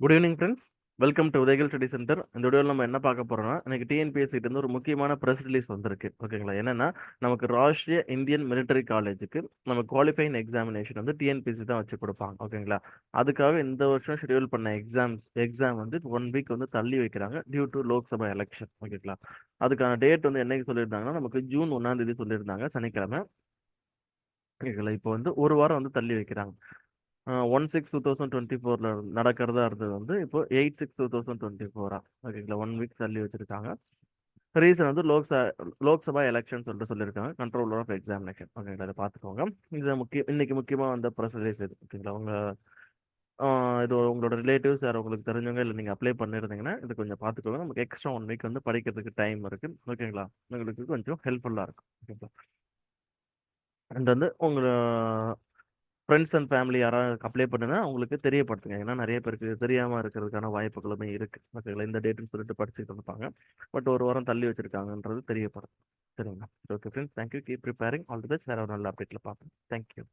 Good evening friends welcome to Udayakal study centre இந்த வீடியோவில் நம்ம என்ன பார்க்க போறோம்னா எனக்கு டிஎன்பிஎஸ்சி இருந்து ஒரு முக்கியமான ப்ரெஸ் ரிலீஸ் வந்திருக்கு. ஓகேங்களா? என்னன்னா நமக்கு ராஷ்ட்ரிய இந்தியன் மிலிட்டரி காலேஜுக்கு நம்ம குவாலிஃபைங் எக்ஸாமினேஷன் வந்து டிஎன்பிஎஸ்சி தான் வச்சு கொடுப்பாங்க. ஓகேங்களா? அதுக்காக இந்த வருஷம் ஷெடியூல் பண்ண எக்ஸாம்ஸ் எக்ஸாம் வந்து ஒன் வீக் வந்து தள்ளி வைக்கிறாங்க டியூ டு லோக்சபா எலெக்ஷன் ஓகேங்களா? அதுக்கான டேட் வந்து என்னைக்கு சொல்லியிருந்தாங்கன்னா நமக்கு ஜூன் ஒன்றாம் தேதி சொல்லியிருந்தாங்க சனிக்கிழமை. ஓகேங்களா? இப்போ வந்து ஒரு வாரம் வந்து தள்ளி வைக்கிறாங்க. One six two thousand twenty ஃபோரில் நடக்கிறதா இருந்தது வந்து இப்போ eight six two thousand twenty ஃபோரா ஓகேங்களா ஒன் வீக் தள்ளி வச்சுருக்காங்க. ரீசன் வந்து லோக்சபா லோக்சபா எலெக்ஷன் சொல்லிட்டு சொல்லியிருக்காங்க கண்ட்ரோலர் ஆஃப் எக்ஸாமினேஷன் ஓகேங்களா அதை பார்த்துக்கோங்க. இது முக்கிய இன்னைக்கு முக்கியமாக வந்த ப்ரெஸ் ரிலீஸ் இது ஓகேங்களா உங்கள் இது உங்களோட ரிலேட்டிவ்ஸ் யார் உங்களுக்கு தெரிஞ்சவங்க இல்லை நீங்கள் அப்ளை பண்ணியிருந்தீங்கன்னா இது கொஞ்சம் பார்த்துக்கோங்க. நமக்கு எக்ஸ்ட்ரா ஒன் வீக் வந்து படிக்கிறதுக்கு டைம் இருக்குது ஓகேங்களா உங்களுக்கு கொஞ்சம் ஹெல்ப்ஃபுல்லாக இருக்கும். ஓகேங்களா அண்ட் வந்து உங்களை ஃப்ரெண்ட்ஸ் அண்ட் ஃபேமிலி யாராவது அப்ளை பண்ணுனா அவங்களுக்கு தெரியப்படுத்துங்க. ஏன்னா நிறைய பேருக்கு தெரியாமல் இருக்கிறதுக்கான வாய்ப்புகளுமே இருக்குது ஓகேங்களா? இந்த டேட்டுன்னு சொல்லிட்டு படிச்சுட்டு இருப்பாங்க. பட் ஒரு வாரம் தள்ளி வச்சுருக்காங்கன்றது தெரியப்படும். சரிங்களா? Okay friends thank you keep preparing all the best வேறு ஒரு நல்ல அப்டேட்டில் பார்ப்போம். தேங்க்யூ